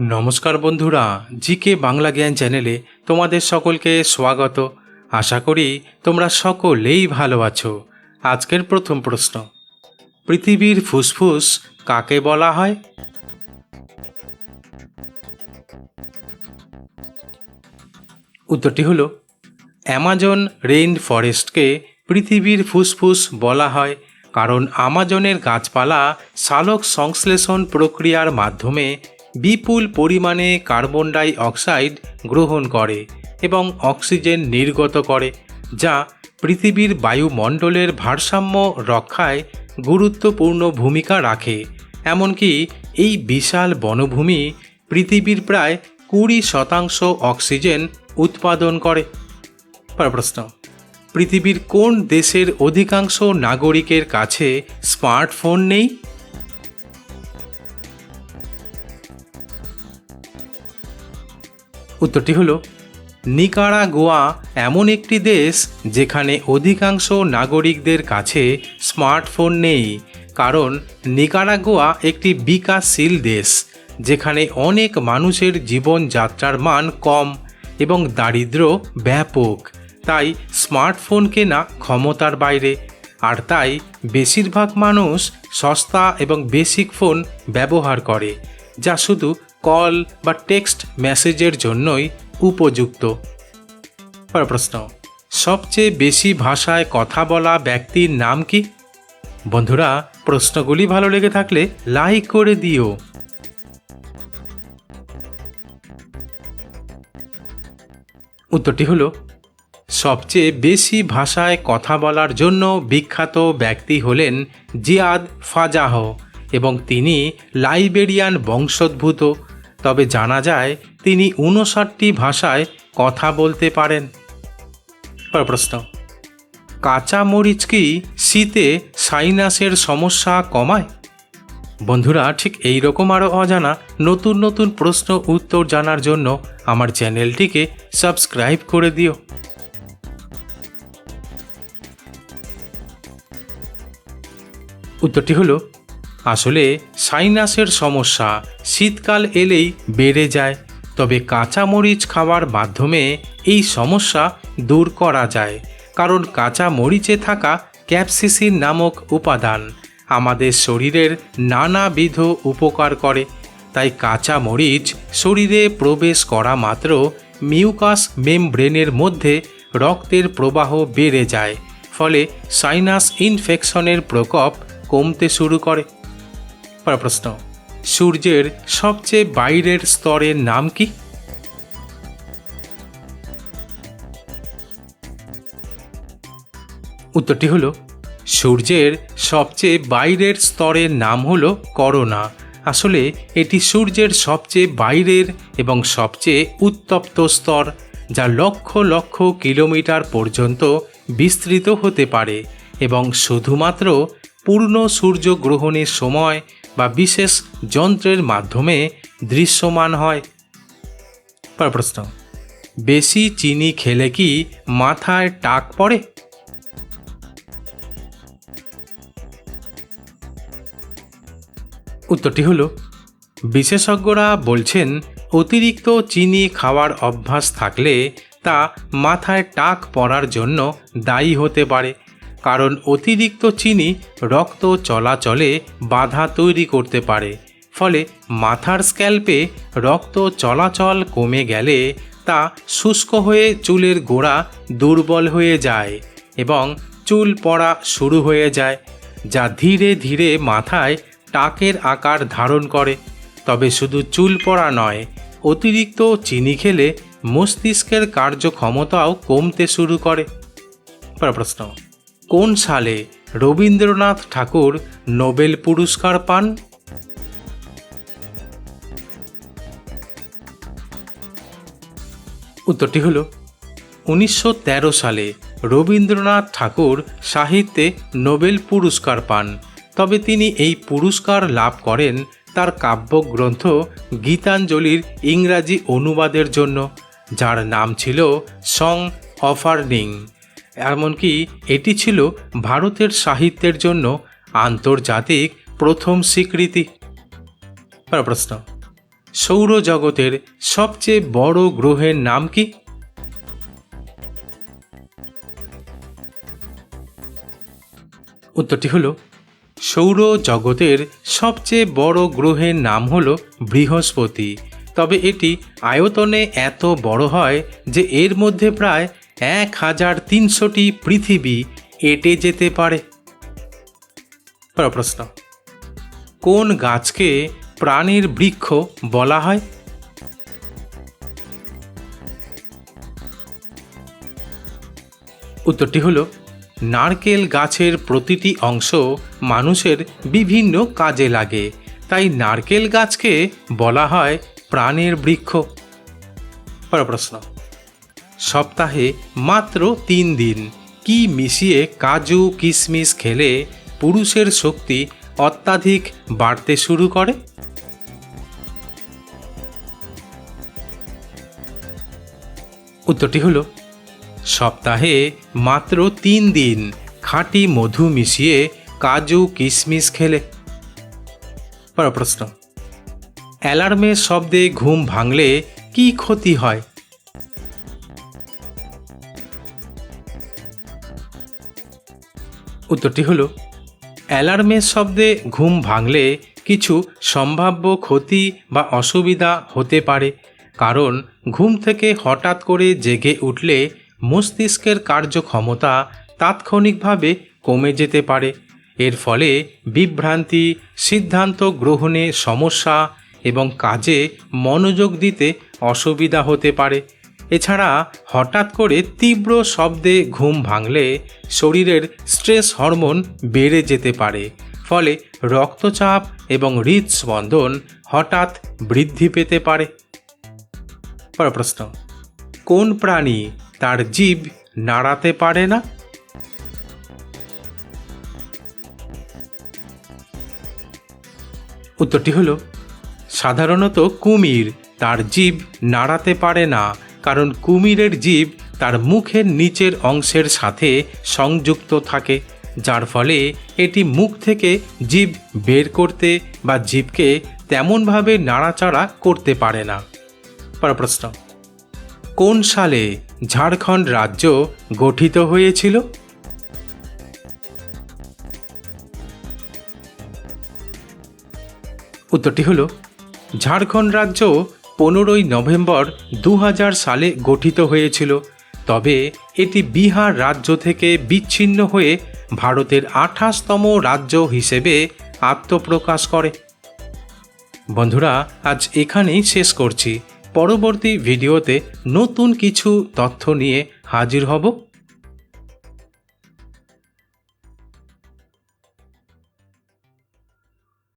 নমস্কার বন্ধুরা, জিকে বাংলা জ্ঞান চ্যানেলে তোমাদের সকলকে স্বাগত। আশা করি তোমরা সকলেই ভালো আছো। আজকের প্রথম প্রশ্ন, পৃথিবীর ফুসফুস কাকে বলা হয়? উত্তরটি হলো, অ্যামাজন রেইন ফরেস্টকে পৃথিবীর ফুসফুস বলা হয় কারণ আমাজনের গাছপালা সালোক সংশ্লেষণ প্রক্রিয়ার মাধ্যমে বিপুল পরিমাণে কার্বন ডাই অক্সাইড গ্রহণ করে এবং অক্সিজেন নির্গত করে, যা পৃথিবীর বায়ুমণ্ডলের ভারসাম্য রক্ষায় গুরুত্বপূর্ণ ভূমিকা রাখে। এমনকি এই বিশাল বনভূমি পৃথিবীর প্রায় কুড়ি শতাংশ অক্সিজেন উৎপাদন করে। প্রশ্ন। পৃথিবীর কোন দেশের অধিকাংশ নাগরিকের কাছে স্মার্টফোন নেই? উত্তরটি হলো, নিকারাগোয়া এমন একটি দেশ যেখানে অধিকাংশ নাগরিকদের কাছে স্মার্টফোন নেই, কারণ নিকারাগোয়া একটি বিকাশশীল দেশ, যেখানে অনেক মানুষের জীবনযাত্রার মান কম এবং দারিদ্র ব্যাপক। তাই স্মার্টফোন কেনা ক্ষমতার বাইরে, আর তাই বেশিরভাগ মানুষ সস্তা এবং বেসিক ফোন ব্যবহার করে, যা শুধু কল বা টেক্সট মেসেজের জন্যই উপযুক্ত। প্রশ্ন, সবচেয়ে বেশি ভাষায় কথা বলা ব্যক্তির নাম কি? বন্ধুরা, প্রশ্নগুলি ভালো লেগে থাকলে লাইক করে দিও। উত্তরটি হলো, সবচেয়ে বেশি ভাষায় কথা বলার জন্য বিখ্যাত ব্যক্তি হলেন জিয়াদ ফাজাহ এবং তিনি লাইবেরিয়ান বংশোদ্ভূত। তবে জানা যায়, তিনি উনষাটটি ভাষায় কথা বলতে পারেন। প্রশ্ন। কাঁচা মরিচ কি শীতে সাইনাসের সমস্যা কমায়? বন্ধুরা, ঠিক এই রকম আরও অজানা নতুন নতুন প্রশ্ন উত্তর জানার জন্য আমার চ্যানেলটিকে সাবস্ক্রাইব করে দিও। উত্তরটি হলো আসলে সাইনাসের সমস্যা শীতকাল এলেই বেড়ে যায়, তবে কাঁচা মরিচ খাওয়ার মাধ্যমে এই সমস্যা দূর করা যায়, কারণ কাঁচা মরিচে থাকা ক্যাপসিসিন নামক উপাদান আমাদের শরীরের নানাবিধ উপকার করে, তাই কাঁচা মরিচ শরীরে প্রবেশ করা মাত্র মিউকাস মেমব্রেনের মধ্যে রক্তের প্রবাহ বেড়ে যায়, ফলে সাইনাস ইনফেকশনের প্রকোপ কমতে শুরু করে। পরের প্রশ্ন, সূর্যের সবচেয়ে বাইরের স্তরের নাম কি? উত্তরটি হলো, সূর্যের সবচেয়ে বাইরের স্তরের নাম হলো করোনা। আসলে এটি সূর্যের সবচেয়ে বাইরের এবং সবচেয়ে উত্তপ্ত স্তর, যা লক্ষ লক্ষ কিলোমিটার পর্যন্ত বিস্তৃত হতে পারে এবং শুধুমাত্র পূর্ণ সূর্যগ্রহণের সময় বা বিশেষ যন্ত্রের মাধ্যমে দৃশ্যমান হয়। পরের প্রশ্ন, বেশি চিনি খেলে কি মাথায় টাক পড়ে? উত্তরটি হল, বিশেষজ্ঞরা বলছেন অতিরিক্ত চিনি খাওয়ার অভ্যাস থাকলে তা মাথায় টাক পড়ার জন্য দায়ী হতে পারে। কারণ অতিরিক্ত চিনি রক্ত চলাচলে বাধা তৈরি করতে পারে। ফলে মাথার স্ক্যাল্পে রক্ত চলাচল কমে গেলে তা শুষ্ক হয়ে চুলের গোড়া দুর্বল হয়ে যায় এবং চুল পড়া শুরু হয়ে যায়, যা ধীরে ধীরে মাথায় টাকের আকার ধারণ করে। তবে শুধু চুল পড়া নয়, অতিরিক্ত চিনি খেলে মস্তিষ্কের কার্যক্ষমতাও কমতে শুরু করে। প্রশ্ন। কোন সালে রবীন্দ্রনাথ ঠাকুর নোবেল পুরস্কার পান? উত্তরটি হল, উনিশশো তেরো সালে রবীন্দ্রনাথ ঠাকুর সাহিত্যে নোবেল পুরস্কার পান। তবে তিনি এই পুরস্কার লাভ করেন তার কাব্যগ্রন্থ গীতাঞ্জলির ইংরাজি অনুবাদের জন্য, যার নাম ছিল সং অফারনিং এমনকি এটি ছিল ভারতের সাহিত্যের জন্য আন্তর্জাতিক প্রথম স্বীকৃতি। প্রশ্ন, সৌরজগতের সবচেয়ে বড় গ্রহের নাম কি? উত্তরটি হলো, সৌরজগতের সবচেয়ে বড় গ্রহের নাম হল বৃহস্পতি। তবে এটি আয়তনে এত বড় হয় যে এর মধ্যে প্রায় এক হাজার তিনশোটি পৃথিবী এঁটে যেতে পারে। প্রশ্ন, কোন গাছকে প্রাণীর বৃক্ষ বলা হয়? উত্তরটি হলো, নারকেল গাছের প্রতিটি অংশ মানুষের বিভিন্ন কাজে লাগে, তাই নারকেল গাছকে বলা হয় প্রাণের বৃক্ষ। প্রশ্ন সপ্তাহে মাত্র তিন দিন। কি মিশিয়ে কাজু কিশমিশ খেলে পুরুষের শক্তি অত্যাধিক বাড়তে শুরু করে? উত্তরটি হলো, সপ্তাহে মাত্র তিন দিন খাঁটি মধু মিশিয়ে কাজু কিশমিশ খেলে। পরের প্রশ্ন, অ্যালার্মের শব্দে ঘুম ভাঙলে কি ক্ষতি হয়? উত্তরটি হলো, অ্যালার্মের শব্দে ঘুম ভাঙলে কিছু সম্ভাব্য ক্ষতি বা অসুবিধা হতে পারে, কারণ ঘুম থেকে হঠাৎ করে জেগে উঠলে মস্তিষ্কের কার্যক্ষমতা তাৎক্ষণিকভাবে কমে যেতে পারে। এর ফলে বিভ্রান্তি, সিদ্ধান্ত গ্রহণে সমস্যা এবং কাজে মনোযোগ দিতে অসুবিধা হতে পারে। এছাড়া হঠাৎ করে তীব্র শব্দে ঘুম ভাঙলে শরীরের স্ট্রেস হরমোন বেড়ে যেতে পারে। ফলে রক্তচাপ এবং হৃদস্পন্দন হঠাৎ বৃদ্ধি পেতে পারে। পর প্রশ্ন, কোন প্রাণী তার জীব নাড়াতে পারে না? উত্তরটি হলো, সাধারণত কুমির তার জীব নাড়াতে পারে না। কারণ কুমিরের জীব তার মুখের নিচের অংশের সাথে সংযুক্ত থাকে, যার ফলে এটি মুখ থেকে জীব বের করতে বা জীবকে তেমনভাবে নাড়াচাড়া করতে পারে না। প্রশ্ন কোন সালে ঝাড়খণ্ড রাজ্য গঠিত হয়েছিল? উত্তরটি হল, ঝাড়খণ্ড রাজ্য পনেরোই নভেম্বর দু হাজার সালে গঠিত হয়েছিল, তবে এটি বিহার রাজ্য থেকে বিচ্ছিন্ন হয়ে ভারতের আঠাশতম রাজ্য হিসেবে আত্মপ্রকাশ করে। বন্ধুরা, আজ এখানেই শেষ করছি। পরবর্তী ভিডিওতে নতুন কিছু তথ্য নিয়ে হাজির হব।